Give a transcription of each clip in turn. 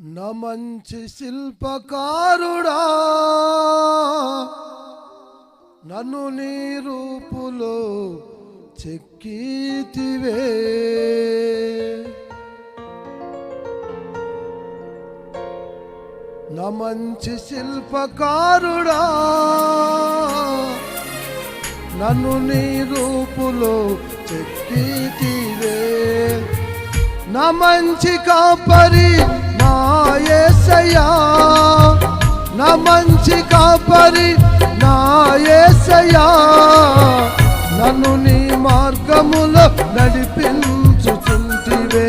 నా మంచి శిల్పకారుడా నన్ను నీ రూపులో చెక్కీతివే. నా మంచి శిల్పకారుడా నన్ను నీ రూపులో చెక్కీతివే. నా మంచి కాపరి నా యేసయ్యా నా మంచి కాపరి నా నన్ను నీ మార్గములో నడిపించుచుంటివే.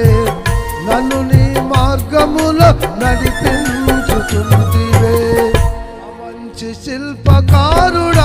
నన్ను నీ మార్గములో నడిపించుచుంటివే. మంచి శిల్పకారుడు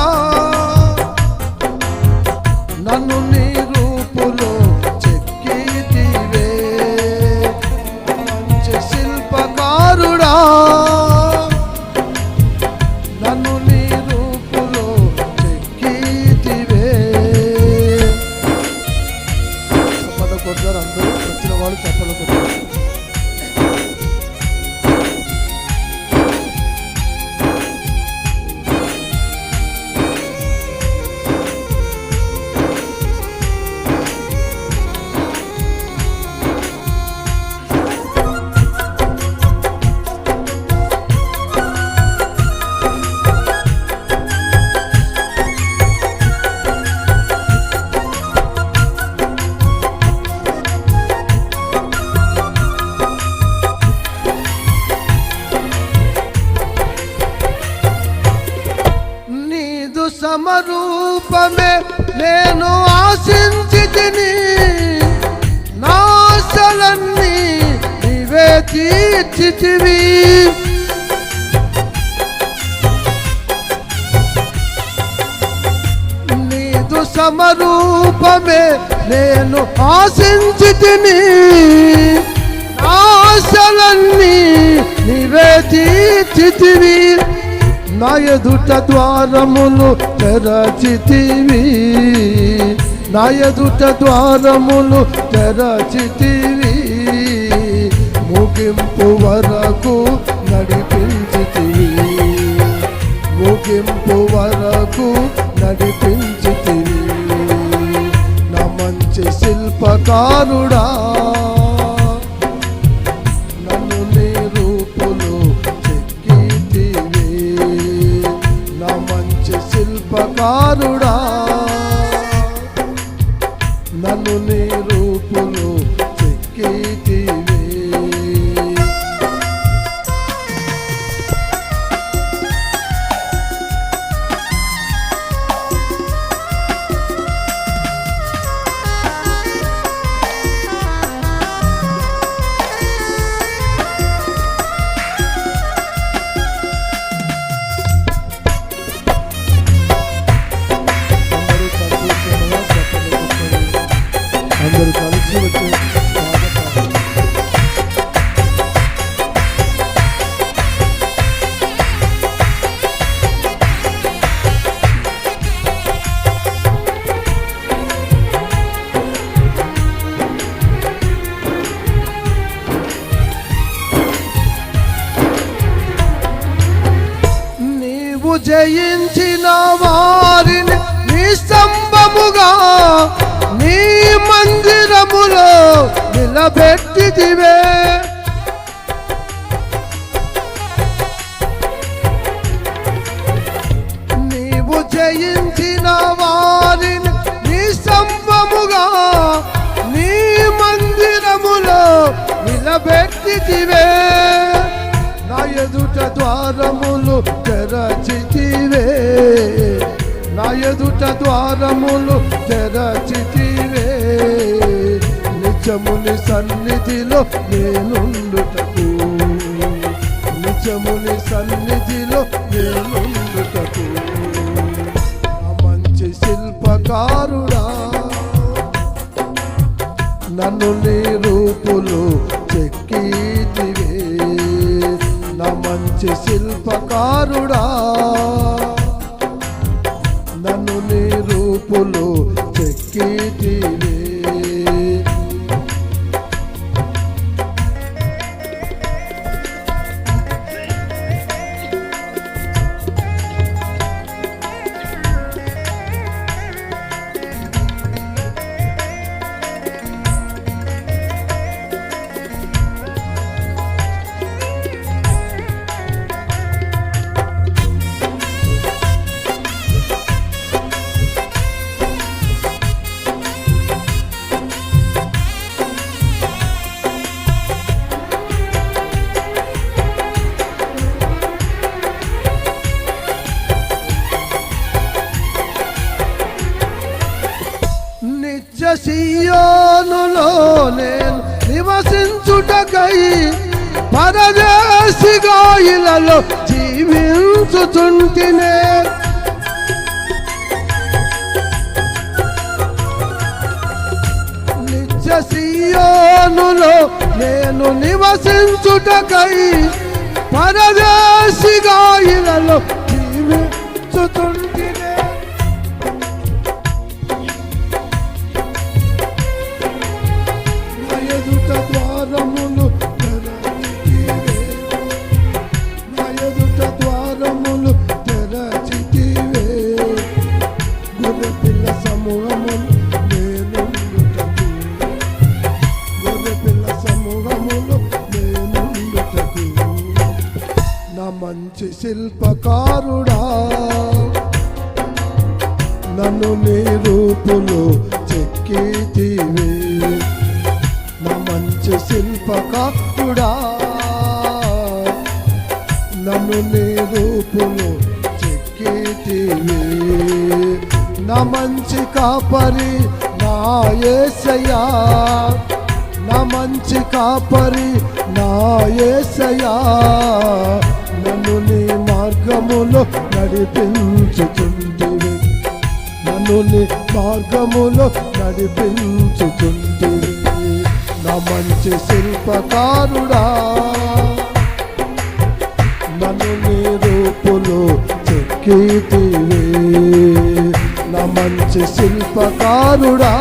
నీదు సమరూపమే నేను ఆశించి తిని నాశలన్నీ నీవే తీర్చితివి. నీదు సమరూపమే నేను ఆశించి తిని ఆశలన్నీ నీవే తీర్చితివి. నా ఎదుట ద్వారములు తెరచితివి. నా ఎదుట ద్వారములు తెరచితివి. ముగింపు వరకు నడిపించితివి. ముగింపు వరకు నడిపించితివి. నా మంచి శిల్పకారుడా. జయించిన వారిని నీ స్తంభముగా నీ మందిరములో నిలబెట్టిదివే నీవు జయించిన వారిని నీ స్తంభముగా నీ మందిరములో నిలబెట్టిదివే నా ఎదుట ద్వారములు తెరచి ఎదుట ద్వారములు తెరచితివే. నిజముని సన్నిధిలో నేనుండుటకు. నిజముని సన్నిధిలో నేనుండుటకు. మంచి శిల్పకారుడా నన్ను నీ రూపులు చెక్కీతివే. నా మంచి శిల్పకారుడా సియోనులో నేను నివసించుటకై పరదేశిగా ఇలలో జీవించుచుంటినే. నిత్య సియోనులో నేను నివసించుటకై పరదేశిగా ఇలలో జీవించుచుంటినే. సమూహములు నేనుండుటకు. సమూహములు నేనుండుటకు. నా మంచి శిల్పకారుడా నన్ను నీ రూపులు చెక్కితివే నా మంచి శిల్పకారుడా నన్ను నీ రూపులు చెక్కితివే నా మంచి కాపరి నా యేసయ్యా నా మంచి కాపరి నా యేసయ్యా నన్ను నీ మార్గములో నడిపించుచుంటివి. నన్ను నీ మార్గములో నడిపించుచుంటివి. నా మంచి శిల్పకారుడా. నన్ను నీ రూపులో చెక్కితివే. శిల్పకారుడా.